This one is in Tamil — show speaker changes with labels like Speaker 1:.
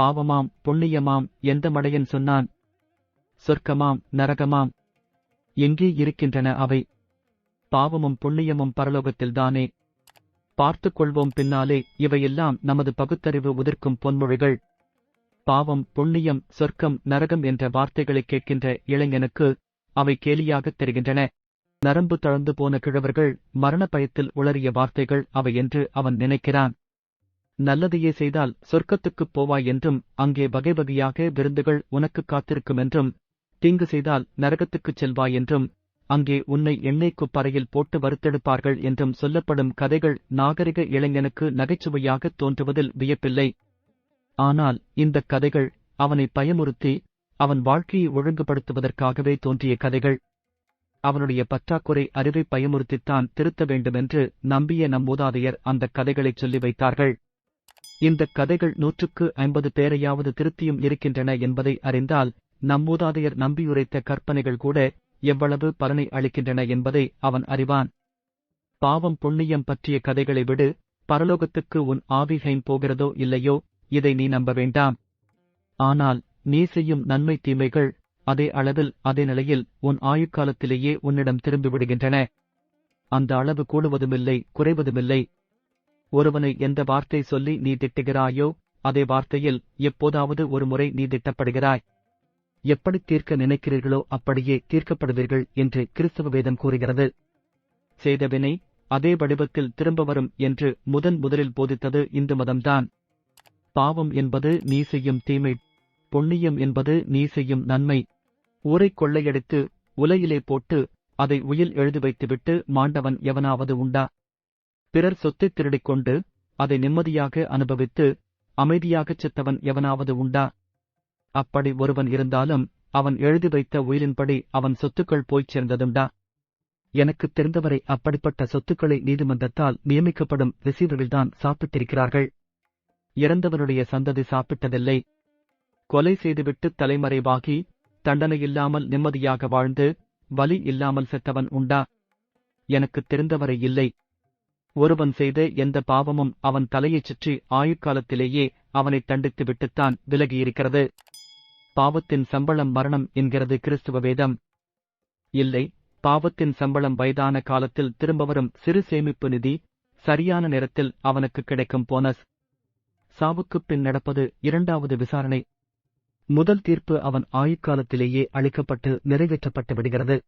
Speaker 1: பாவமாம் புண்ணியமாம் எந்த மடையன் சொன்னான்? சொர்க்கமாம் நரகமாம். எங்கே இருக்கின்றன அவை? பாவமும் புண்ணியமும் பரலோகத்தில்தானே. பார்த்துக் கொள்வோம் பின்னாலே இவையெல்லாம் நமது பகுத்தறிவு உதிர்க்கும் பொன்மொழிகள். பாவம் புண்ணியம் சொர்க்கம் நரகம் என்ற வார்த்தைகளைக் கேட்கின்ற இளைஞனுக்கு அவை கேலியாகத் தெரிகின்றன. நரம்பு தளர்ந்து போன கிழவர்கள் மரண பயத்தில் உளறிய வார்த்தைகள் அவை என்று அவன் நினைக்கிறான். நல்லதையே செய்தால் சொர்க்கத்துக்குப் போவாய் என்றும் அங்கே வகை வகையாக விருந்துகள் உனக்குக் காத்திருக்கும் என்றும் தீங்கு செய்தால் நரகத்துக்குச் செல்வாய் என்றும் அங்கே உன்னை எண்ணெய் குப்பறையில் போட்டு வறுத்தெடுப்பார்கள் என்றும் சொல்லப்படும் கதைகள் நாகரிக இளைஞனுக்கு நகைச்சுவையாகத் தோன்றுவதில் வியப்பில்லை. ஆனால் இந்தக் கதைகள் அவனை பயமுறுத்தி அவன் வாழ்க்கையை ஒழுங்குபடுத்துவதற்காகவே தோன்றிய கதைகள். அவனுடைய பற்றாக்குறை அறிவை பயமுறுத்தித்தான் திருத்த வேண்டுமென்று நம்பிய நம்பூதாதையர் அந்தக் கதைகளைச் சொல்லி வைத்தார்கள். இந்தக் கதைகள் நூற்றுக்கு ஐம்பது பேரையாவது திருத்தியும் இருக்கின்றன என்பதை அறிந்தால் நம் மூதாதையர் நம்பியுரைத்த கற்பனைகள் கூட எவ்வளவு பலனை அளிக்கின்றன என்பதை அவன் அறிவான். பாவம் புண்ணியம் பற்றிய கதைகளை விடு பரலோகத்துக்கு உன் ஆவிகைம் போகிறதோ இல்லையோ இதை நீ நம்ப வேண்டாம். ஆனால் நீ செய்யும் நன்மை தீமைகள் அதே அளவில் அதே நிலையில் உன் ஆயுட்காலத்திலேயே உன்னிடம் திரும்பி விடுகின்றன. அந்த அளவு கூடுவதுமில்லை குறைவதுமில்லை ஒருவனை எந்த வார்த்தை சொல்லி நீ திட்டுகிறாயோ அதே வார்த்தையில் எப்போதாவது ஒரு முறை நீ திட்டப்படுகிறாய். எப்படி தீர்க்க நினைக்கிறீர்களோ அப்படியே தீர்க்கப்படுவீர்கள் என்று கிறிஸ்தவ வேதம் கூறுகிறது. செய்தவினை அதே வடிவத்தில் திரும்ப வரும் என்று முதன் முதலில் போதித்தது இந்து மதம்தான். பாவம் என்பது நீ செய்யும் தீமை புண்ணியம் என்பது நீ செய்யும் நன்மை. ஊரைக் கொள்ளையடித்து உலையிலே போட்டு அதை உயில் எழுதி வைத்துவிட்டு மாண்டவன் எவனாவது உண்டா? பிறர் சொத்தைத் திருடிக் கொண்டு அதை நிம்மதியாக அனுபவித்து அமைதியாகச் செத்தவன் எவனாவது உண்டா? அப்படி ஒருவன் இருந்தாலும் அவன் எழுதி வைத்த உயிலின்படி அவன் சொத்துக்கள் போய்ச் சேர்ந்ததுண்டா? எனக்குத் தெரிந்தவரை அப்படிப்பட்ட சொத்துக்களை நீதிமன்றத்தால் நியமிக்கப்படும் ரிசீவர்கள்தான் சாப்பிட்டிருக்கிறார்கள். இறந்தவனுடைய சந்ததி சாப்பிட்டதில்லை. கொலை செய்துவிட்டு தலைமறைவாகி தண்டனையில்லாமல் நிம்மதியாக வாழ்ந்து வலி இல்லாமல் செத்தவன் உண்டா? எனக்குத் தெரிந்தவரை இல்லை. ஒருவன் செய்த எந்த பாவமும் அவன் தலையைச் சுற்றி ஆயுட்காலத்திலேயே அவனைத் தண்டித்து விட்டுத்தான் விலகியிருக்கிறது. பாவத்தின் சம்பளம் மரணம் என்கிறது கிறிஸ்துவ வேதம். இல்லை பாவத்தின் சம்பளம் வயதான காலத்தில் திரும்ப வரும் சிறு சேமிப்பு நிதி சரியான நேரத்தில் அவனுக்கு கிடைக்கும் போனஸ். சாவுக்குப் பின் நடப்பது இரண்டாவது விசாரணை. முதல் தீர்ப்பு அவன் ஆயுட்காலத்திலேயே அளிக்கப்பட்டு நிறைவேற்றப்பட்டு விடுகிறது.